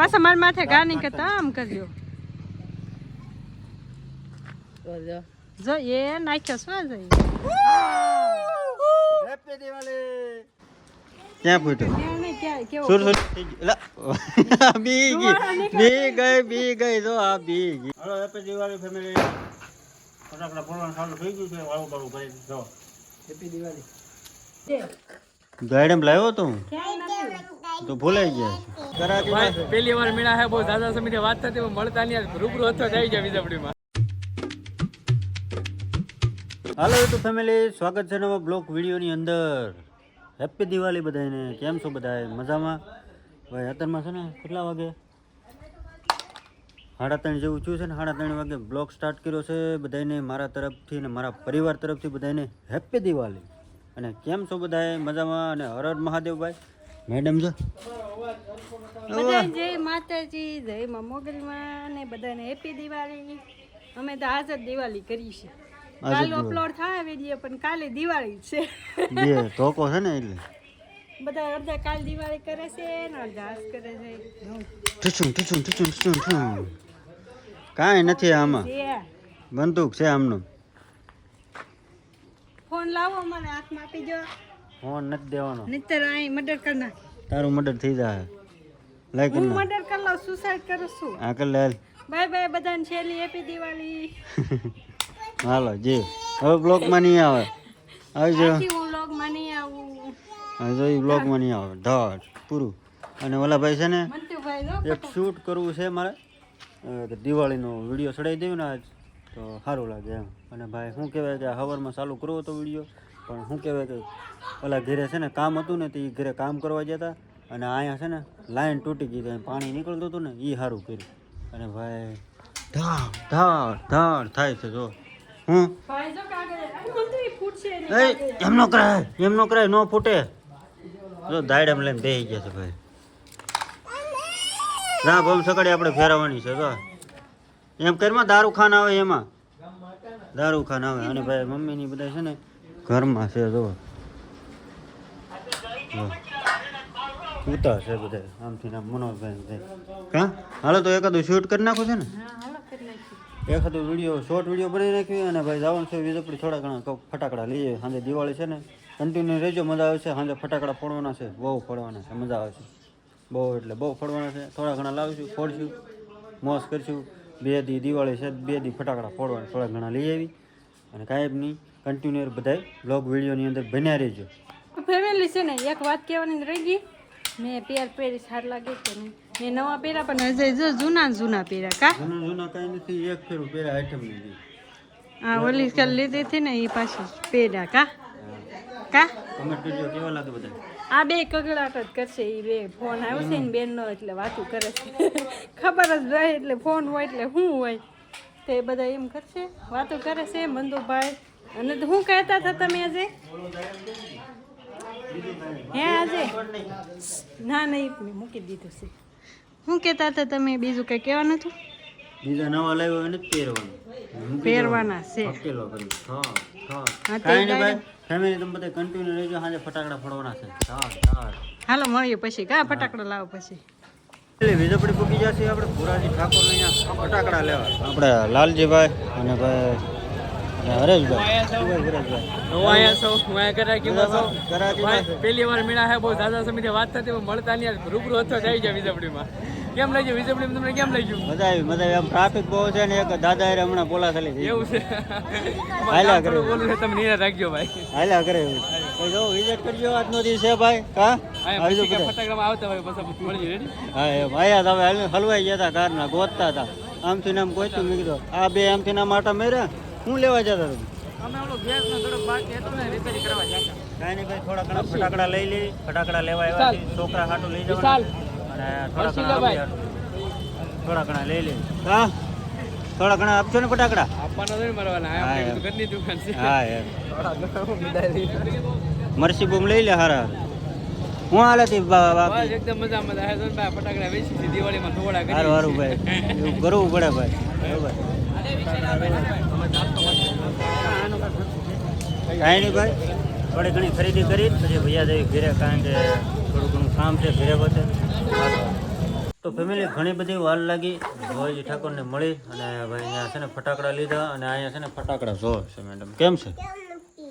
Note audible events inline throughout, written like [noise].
પાછા મારા માથે ગા નહીં કરતા આમ કરજો. જો એ નાખ્યો શું જઈ હેપી દિવાળી ક્યાં ફૂટ્યો? સુર. બી ગઈ બી ગઈ બી ગઈ જો આ બી ગઈ હાલો હેપી દિવાળી ફેમિલી ફટાકડા ફોડવાનું ચાલુ થઈ ગયું છે. વાળું બાળું કરી જો હેપી દિવાળી ગાઈડમ લાવ્યો તો તો ભૂલાઈ ગયા. છે કરાતી પહેલી વાર મેળા હે બહુ દાદા સમયથી વાત થતી મળતા નહીં રૂબરૂ હતો આવી ગયા વીજળીમાં હાલો યુટ્યુબ ફેમિલી સ્વાગત છે નવા બ્લોક વિડીયોની અંદર. હેપી દિવાળી બધાને કેમ છો બધાય? મજામાં? ભાઈ અત્યારમાં છે ને કેટલા વાગે? સાડા ત્રણ જેવું થયું છે ને સાડા ત્રણ વાગે બ્લોગ સ્ટાર્ટ કર્યો છે. બધાને મારા તરફથી ને મારા પરિવાર તરફથી બધાને હેપી દિવાળી. અને કેમ છો બધાય? મજામાં? અને હરર હર મહાદેવભાઈ. મેડમ જો. જય માતાજી જય માં મોગલમાં ને બધાને હેપી દિવાળી. અમે તો આજ જ દિવાળી કરી છે. કાલ અપલોડ થાય વીડિયો પણ કાલે દિવાળી છે. બે ધોકો છે ને એટલે. બધા અડધા કાલ દિવાળી કરે છે ને અડધા આજ કરે છે. ઠીચું ઠીચું ઠીચું ઠીચું ઠીચું કાંઈ નથી આમાં. બંદૂક છે આમનું. ફોન લાવો મને હાથમાં આપી જો ફોન નથી દેવાનો. નહીતર અહીં મર્ડર કરી નાખી તારું મર્ડર થઈ જાય લાઈક હું મર્ડર કરી લઉં સુસાઇડ કરું છું. હા કર લે બાય બાય બધાને છેલ્લી હેપી દિવાળી. [laughs] હાલો જે. હવે બ્લોકમાં નહીં આવે. આવજો. હું નહીં આવું. હવે એ બ્લોકમાં નહીં આવે. ધડ પૂરું. અને ઓલા ભાઈ છે ને એક શૂટ કરવું છે મારે. દિવાળીનો વીડિયો ચડાવી દેવું ને આજ. તો સારું લાગે એમ. અને ભાઈ શું કહેવાય કે હવરમાં ચાલુ કરવો તો વીડિયો. પણ શું કહેવાય કે ઓલા ઘરે છે ને કામ હતું ને તો એ ઘરે કામ કરવા ગયા હતા અને અહીંયા છે ને લાઈન તૂટી ગઈ હતી પાણી નીકળતું હતું ને એ સારું કર્યું. અને ભાઈ ધાડ ધાડ ધાડ થાય છે જો. હું એમ નો કરાય એમ નો કરાય નો ફૂટે. જો દાયડમ લઈને બેસી ગયા છે ભાઈ. ના બોમ સકડી આપણે ફેરવવાની છે તો એમ કરીમાં દારૂ ખાન આવે એમાં. દારૂ ખાન આવે. અને ભાઈ મમ્મીની બધા છે ને ઘરમાં છે જો. ઉતા છે બધા. આમથી ના મનોજભાઈ ભાઈ હા હાલો તો એકાદું શૂટ કરી નાખું છે ને? એકાદું હાલો કરી નાખી એકાદો વીડિયો શોર્ટ વીડિયો બનાવી નાખ્યો અને ભાઈ જવાનું છે વીજપડી થોડા ઘણા ફટાકડા લઈએ. સાંજે દિવાળી છે ને કન્ટિન્યુ રહેજો મજા આવે છે. સાંજે ફટાકડા ફોડવાના છે બહુ ફોડવાના છે મજા આવે છે. બહુ એટલે બહુ ફોડવાના છે. થોડા ઘણા લાવીશું ફોડશું મોસ કરીશું. બે દી દિવાળી છે બે દી ફટાકડા ફોડવાના થોડા ઘણા લઈ આવી. અને કાંઈ નહીં. કન્ટિન્યુ બધાય. બ્લોગ વિડીયોની અંદર બન્યા રહેજો. ફેમિલી છે ને એક વાત કહેવાની રહી ગઈ. મેં પેર પહેરી સાર લાગે છે ને. મેં નવા પહેર્યા પણ હજે જો જૂના જૂના પહેર્યા કા? જૂના જૂના કાંઈ નથી એક ફેરું પહેલા આઈટમ લીધી આ ઓલી કાલ લીધી હતી ને એ પાછી પહેર્યા કા? કા? કમેન્ટ કરજો કેવા લાગે બધા આ બે કગડાટ જ કરશે એ બે ફોન આવ્યો છે ને બેનનો એટલે વાતું કરે છે. [laughs] ખબર જ રહે એટલે ફોન હોય એટલે શું હોય. તો એ બધા એમ કરશે વાતો કરે છે મંદુભાઈ અને તો શું કહેતા હતા તમે આજે? હે આજે? ના નહીં મેં મૂકી દીધું છે. શું કહેતા હતા તમે બીજું કંઈ કહેવાનું હતું બીજા નવા લાવ્યો એને પહેરવાનું. પહેરવાના છે. હા હા. હા, ફેમિલી તમે બધા કન્ટિન્યુ રહેજો. સાંજે ફટાકડા ફોડવાના છે. હાલો મળીએ પછી. કા ફટાકડા લાવો પછી? એટલે વીજપડી પૂકી જશે. આપણે ભુરાજી ઠાકોર અહીંયા ફટાકડા લેવા. આપણે લાલજીભાઈ અને ભાઈ પહેલી વાર મળ્યા હે બહુ દાદા સમયથી વાત થતી મળતા નહીં રૂબરૂ હતો જ આવી ગયા વીજળીમાં. કેમ લાગ્યું વીજળીમાં તમને કેમ લાગ્યું મજા આવી મજા આવી. આમ ટ્રાફિક બહુ છે ને એક દાદા હારે હમણાં બોલા એવું છે. હાલ્યા કરે. બોલું છે તમે નિરા રાખજો ભાઈ. હાલ્યા કરે કોઈ જો વિઝિટ કરજો આજનો દિવસ છે ભાઈ. હા? આવજો ફટાકડામાં આવતા હોય પછી મળી રેડી હા એમ. આયા તા હલવાઈ ગયા હતા કારના ગોતતા હતા. આમથી નામ ગોત્યું મેં આ બે આમથી નામ આટા મેર્યા. હું લેવા જતા તમે અમે ઓલો ગેસનો થોડોક બાકી હતો ને રિપેરિંગ કરવા જતા કાંઈ નહીં ભાઈ થોડા ઘણા ફટાકડા લઈ લઈ ફટાકડા લેવા આવ્યા. છોકરા હાટું લઈ જવાના અને થોડા ઘણા. થોડા ઘણા લઈ લઈ હા? થોડા ઘણા આપશો ને ફટાકડા? આપવાનો મરવાના હા, આ. ઘરની દુકાન છે. મરસી બૂમ લઈ લે હારા. હું હાલે તી બા- બસ બાકી એકદમ મજા મજા. હે ભાઈ ફટાકડા વેચી દિવાળીમાં થોડા કરી હારું હારું ભાઈ. એવું કરવું પડે ભાઈ. બરોબર. કાંઈ નહીં ભાઈ. થોડી ઘણી ખરીદી કરી પછી ભૈયા દેવી ઘેરે કારણ કે થોડું ઘણું કામ છે ઘેરે બધે તો ફેમિલી ઘણી બધી વાર લાગી. ભોજી ઠાકોરને મળી અને ભાઈ અહીંયા છે ને ફટાકડા લીધા અને અહીંયા છે ને ફટાકડા જો છે મેડમ કેમ છે?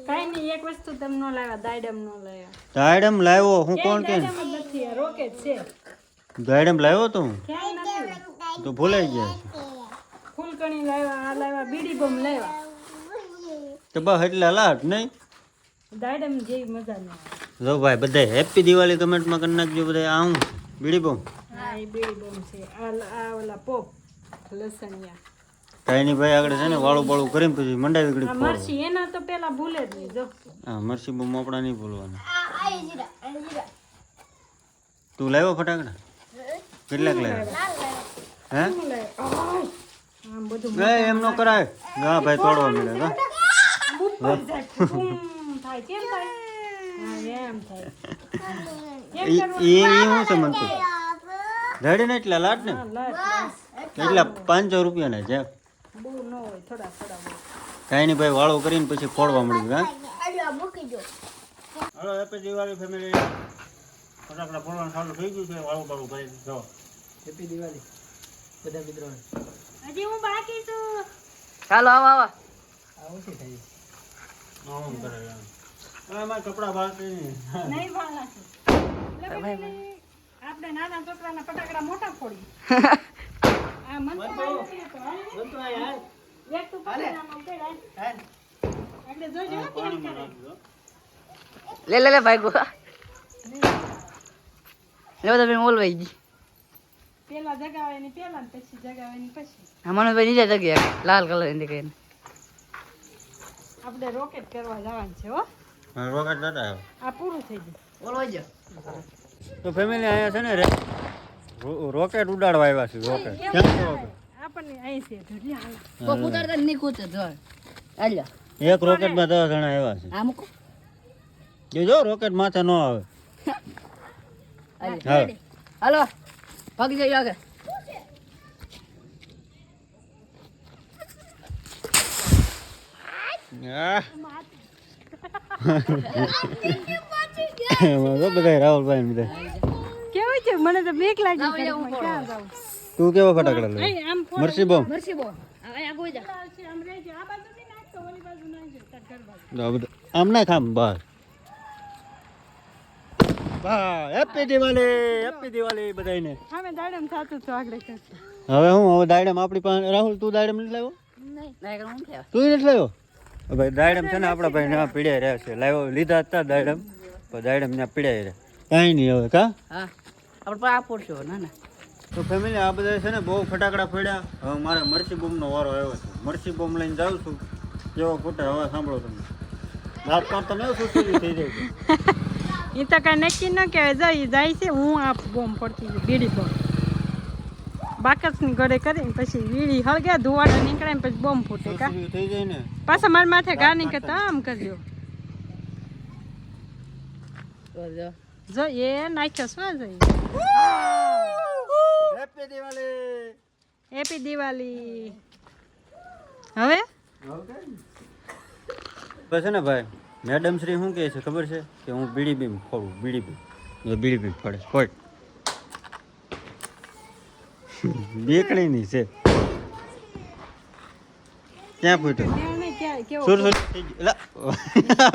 કાંઈ નહીં એક વસ્તુ તમે ન લાવ્યા દાયડમ ન લાવ્યા. હું કોણ કે દાયડમ જ રોકેટ છે. ગાયડમ લાવ્યો તો? તો ભૂલાઈ ગયા છે. ફૂલકણી લાવ્યા આ લાવ્યા બીડી બમ લાવ્યા. તો બસ એટલે લાટ નહીં. દાડમ જેવી મજા ન જો ભાઈ બધા હેપી દિવાળી કમેન્ટમાં કરી નાખજો બધા આ હું? બીડી બમ હા એ બીડી બમ છે. આ આ ઓલા પોપ લસણિયા. કાંઈ નહીં ભાઈ આગળ છે ને વાળું બાળું કરીને પછી મંડાવી ગળી આ મરચી એના તો પેલા ભૂલે જ નહીં જો. હા મરસી બમ આપણા નહીં ભૂલવાના. તું લાવ્યો ફટાકડા? કેટલાક લાવ્યો? હે? બધું એ એમ નો કરાય. હા ભાઈ તોડવા મળે ફૂમ થાય. કેમ થાય? એમ થાય. એ હું છે? મનતું રેડી ને એટલા લાટ ને? હા. એટલા પાંચસો રૂપિયાના છે બહુ ન હોય થોડા થોડા હોય. કાંઈ નહીં ભાઈ વાળો કરીને પછી ફોડવા મળ્યું હા? હલો હેપી દિવાળી ફેમિલી ફટાકડા ફોડવાનું ચાલુ થઈ ગયું છે વાળું બાળું ભાઈ જો હેપી દિવાળી બધા મિત્રોને. હજી હું બાકી છું. ચાલો આવો આવો. આ ઓછી થઈ આમ કરે અમારે કપડાં બહાર નહીં ભાવના છે. આપણે નાના છોકરાના ફટાકડા મોટા ફોડી. [laughs] આ મન તો હાલ. એક તું પકડ આમાં ઉકેલ હાલ. આપણે જોજો કેમ કરે. લે લે લે ભાઈ ગો. લે બધા બેન ઓલવાઈ ગઈ. પેલા જગાવે પેલા ને પછી જગાવેની પછી. આ મનોજભાઈ નીચે જગ્યા લાલ કલરની આપણે રોકેટ કરવા જવાનું છે હો. રોકેટ નતા આ પૂરું થઈ ગયું. તો ફેમિલી અહીંયા છે ને રે રોકેટ ઉડાડવા આવ્યા છે રોકેટ. કેમ છો આપણને અહીં છે ઢોલી હાલ. તો ઉતારતા નહીં કૂદે જો. આલ્યો એક રોકેટમાં દસ જણા આવ્યા છે. આ મૂકો. જો જો રોકેટ માથે ન આવે. હા. હાલો. ભાગી જઈએ આગળ મને તો બીક લાગી? તું કેવો ફટાકડા લે? આમ ના મરસી બોમ મરસી બો આ આગળ જા છે, આમ રહેજો. આ બહાર હેપી દિવાળી હેપી દિવાળી બધાને હવે દાડમ થાતું હતું આગળ હવે હું હવે દાડમ આપણી પાસે રાહુલ તું દાડમ નથી લાવ્યો? ના હું તું નથી લાવ્યો? ભાઈ દાડમ છે ને આપણા ભાઈ ના પીડ્યા રહ્યા છે. લાવ્યો લીધા હતા દાડમ પણ દાડમ ત્યાં પીડ્યા રહ્યા. કાંઈ નહીં હવે કા? હા આપણે આ પૂરશો ના ના. તો ફેમિલી આ બધા છે ને બહુ ફટાકડા ફોડ્યા. હવે મારે મરસી બોમ્બનો વારો આવ્યો છે. મરસી બોમ્બ લઈને જાઉં છું. કેવો ફૂટે હવે સાંભળો તમે. રાત કામ તમે શું થઈ જાય. ઈ તો કાંઈ નક્કી ન કહેવાય. જાય જાય છે હું આ બોમ્બ પડતી હતી, બીડી બોમ્બ બાકસની ગળે કરીને પછી વીડી હળગે ધુવાડો નીકળે ને પછી બોમ્બ ફૂટે કા. સુસ્તી થઈ જાય ને. પાછા મારા માથે ગા નીકળતા આમ કરજો. તો જો એ નાખ્યો શું જઈ હેપી દિવાળી હેપી દિવાળી હવે? બસ છે ને ભાઈ મેડમ શ્રી શું કહે છે? ખબર છે? કે હું બીડી બીમ ફોડું બીડી બીમ બીડી બીમ ફોડે. ફોડ. બેકડી ની છે. ક્યાં ફૂટ્યો? સુર સુર.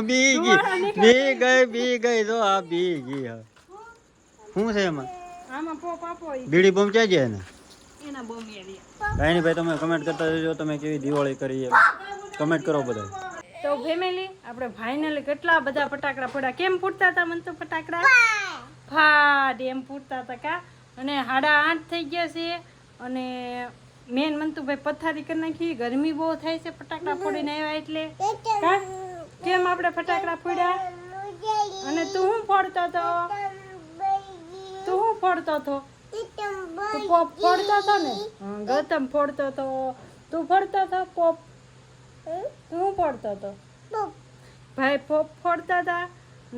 [laughs] બી ગઈ. બી ગઈ બી ગઈ. જો આ બી ગઈ હા શું છે એમાં? બીડી ક્યાં જાય ને કાંઈ નહીં ભાઈ તમે કમેન્ટ કરતા રહેજો. તમે કેવી દિવાળી કરી કમેન્ટ કરો બધા તો ફેમિલી આપણે ફાઇનલી કેટલા બધા ફટાકડા ફોડા કેમ ફૂટતા હતા મને તો ફટાકડા? ફાટ એમ ફૂટતા હતા કા? અને સાડા આઠ થઈ ગયા છે. અને મેન મંતુભાઈ પથારી કરી નાખી. ગરમી બહુ થાય છે ફટાકડા ફોડીને આવ્યા એટલે. કેમ આપણે ફટાકડા ફોડ્યા? અને તું શું ફોડતો હતો તું શું ફોડતો હતો ફોડતો હતો ને? ગૌતમ ફોડતો હતો તું ફોડતો હતો પોપ હું ફોડતો હતો. ભાઈ ફોડતા હતા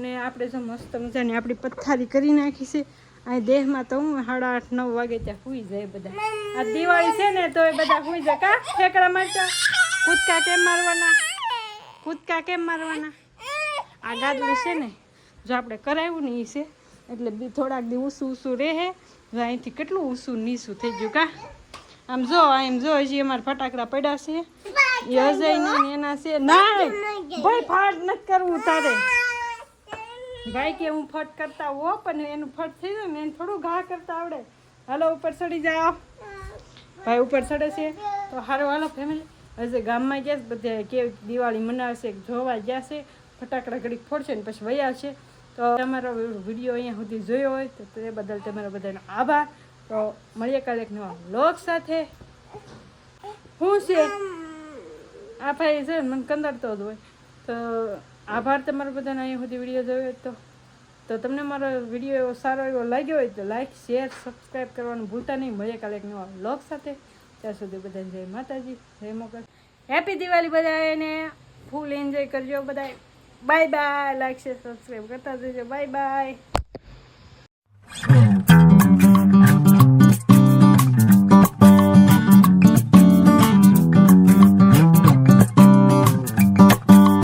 ને આપણે જો મસ્ત મજાની આપણી પથારી કરી નાખી છે. અહીં દેહમાં તો હું સાડા આઠ, નવ વાગે ત્યાં સુઈ જાય બધા. આ દિવાળી છે ને તો એ બધા સુઈ જાય. કા? ઠેકડા મારતા. કૂદકા કેમ મારવાના? કૂદકા કેમ મારવાના? આ ગાદલું છે ને, જો આપણે કરાવ્યું ને એ છે, એટલે બી થોડાક દી ઊસું ઊસું રહે. જો અહીંથી કેટલું ઊંસું નીસું થઈ ગયું, કા? આમ જો આમ જો, હજી અમારા ફટાકડા પડ્યા છે. એના છે. ના ભાઈ ફાટ નથી કરવું તારે. ભાઈ કે હું ફટ કરતા હો પણ એનું ફટ થઈ જાય ને એને થોડું ઘા કરતા આવડે. હાલો ઉપર ચડી જાઓ ભાઈ ઉપર ચડે છે. તો હારો હાલો ફેમિલી હજે ગામમાં ગયા છે બધે કેવી દિવાળી મનાવશે જોવા ગયા છે. ફટાકડા ઘડીક ફોડશે ને પછી વયા છે. તો તમારો વીડિયો અહીંયા સુધી જોયો હોય તો તે બદલ તમારો બધાનો આભાર. તો મળીએ કાલે એક નવા લોક સાથે. શું છે? આ ભાઈ છે મને કંદાડતો જ હોય તો આભાર તમારો બધાને, અહીંયા સુધી વીડિયો જોયો તો. તો તમને મારો વીડિયો એવો સારો એવો લાગ્યો હોય તો લાઈક શેર સબસ્ક્રાઈબ કરવાનું ભૂલતા નહીં. મળીએ કાલે એક નવા સાથે. ત્યાં સુધી બધાને જય માતાજી, જય મોકલ હેપી દિવાળી બધાને ફૂલ એન્જોય કરજો બધા bye bye like share subscribe કરતા જજો. Bye bye